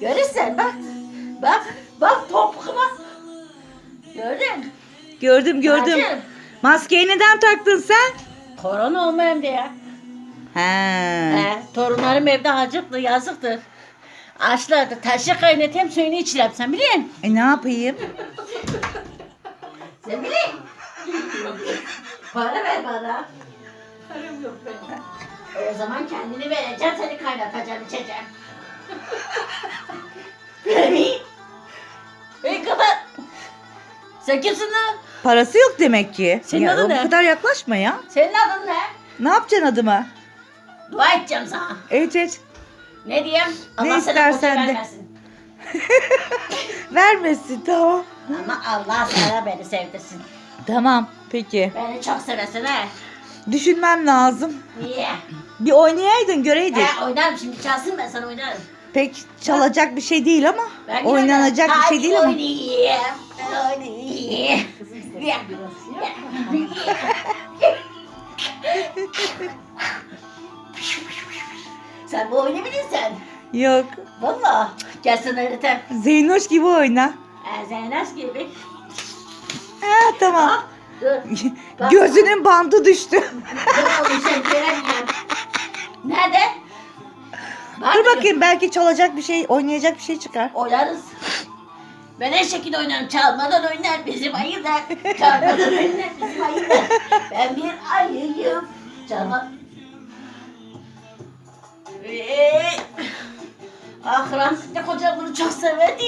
Görürsen bak. Bak. Bak topukuma. Gördün. Gördüm gördüm. Bacım, Maskeyi neden taktın sen? Korona olmayayım diye. He. He, torunlarım evde acıktı, yazıktır. Açlardı. Taşı kaynatayım suyunu içirem sen biliyor musun? E ne yapayım? Sen biliyor? Para ver bana. Param yok benim. O zaman kendini vereceğim, seni kaynatacağım, içeceğim. Beni. Ne kadar? Sen kimsin lan? Parası yok demek ki. Senin Ya, adın Bu ne? kadar yaklaşma ya. Senin adın ne? Ne yapacaksın adıma? Dua edeceğim sana. Evet evet. Ne diyeyim? Ne Allah sana istersen de. vermesin. Vermesin tamam. Ama Allah sana beni sevdirsin. Tamam peki. Beni çok seversin he. Düşünmem lazım. Niye? Bir oynayaydın göreydik. He oynarım şimdi çalsın ben sana oynarım. Pek çalacak bir şey değil ama. Ben Oynanacak bir şey değil ama. Sen bu oyunu bilirsen. Yok. Valla. Gel sana öğretem. Zeynoş gibi oyna. Ee, Zeynep gibi. Ha tamam. Dur. Bak. Gözünün bandı düştü. Dur oğlum sen göremiyorum. Nerede? Bak, Dur bakayım belki çalacak bir şey, oynayacak bir şey çıkar. Oynarız. Ben her şekilde oynarım. Çalmadan oynar bizim ayılar. Çalmadan oynar bizim ayılar. Ben bir ayıyım. Çalma. Ee, ah Ramsız de koca bunu çok severdi.